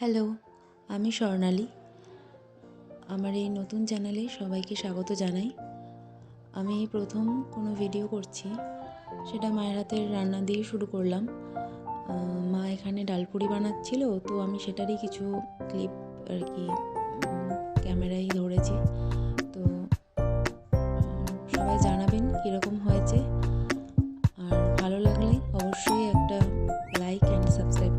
Hello, আমি স্বর্ণালী। আমার এই নতুন চ্যানেলে সবাইকে স্বাগত জানাই। আমি প্রথম কোনো ভিডিও করছি, সেটা মায়ের হাতের রান্না দিয়ে শুরু করলাম। মা এখানে ডালপুরি বানাচ্ছিল, তো আমি সেটারই কিছু ক্লিপ আর কি ক্যামেরায় ধরেছি। তো সবাই জানাবেন কীরকম হয়েছে। আর ভালো লাগলে অবশ্যই একটা লাইক অ্যান্ড সাবস্ক্রাইব